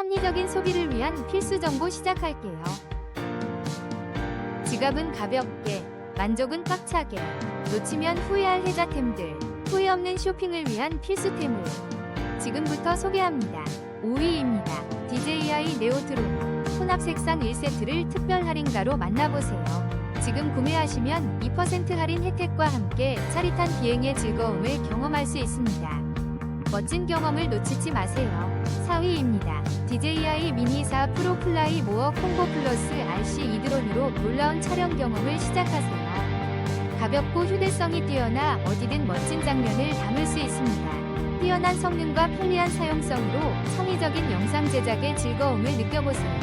합리적인 소비를 위한 필수 정보 시작할게요. 지갑은 가볍게, 만족은 꽉차게, 놓치면 후회할 혜자템들, 후회 없는 쇼핑을 위한 필수템을 지금부터 소개합니다. 5위입니다. DJI 네오트론 혼합 색상 1세트를 특별 할인가로 만나보세요. 지금 구매하시면 2% 할인 혜택과 함께 짜릿한 비행의 즐거움을 경험할 수 있습니다. 멋진 경험을 놓치지 마세요. 4위입니다. DJI 미니 4 프로 플라이 모어 콤보 플러스 RC 이드론으로 놀라운 촬영 경험을 시작하세요. 가볍고 휴대성이 뛰어나 어디든 멋진 장면을 담을 수 있습니다. 뛰어난 성능과 편리한 사용성으로 창의적인 영상 제작의 즐거움을 느껴보세요.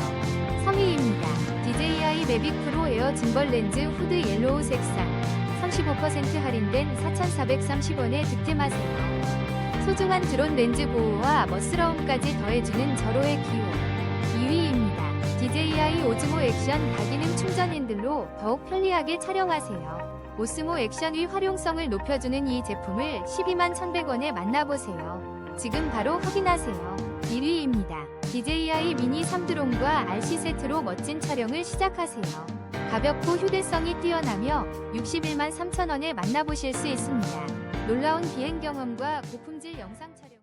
3위입니다. DJI 매빅 프로 에어 짐벌 렌즈 후드 옐로우 색상 35% 할인된 4,430원에 득템하세요. 소중한 드론 렌즈 보호와 멋스러움까지 더해주는 절호의 기호 2위입니다. DJI 오즈모 액션 다기능 충전 핸들로 더욱 편리하게 촬영하세요. 오스모 액션의 활용성을 높여주는 이 제품을 12만 1,100원에 만나보세요. 지금 바로 확인하세요. 1위입니다. DJI 미니 3드론과 RC 세트로 멋진 촬영을 시작하세요. 가볍고 휴대성이 뛰어나며 61만 3천원에 만나보실 수 있습니다. 놀라운 비행 경험과 고품질 영상 촬영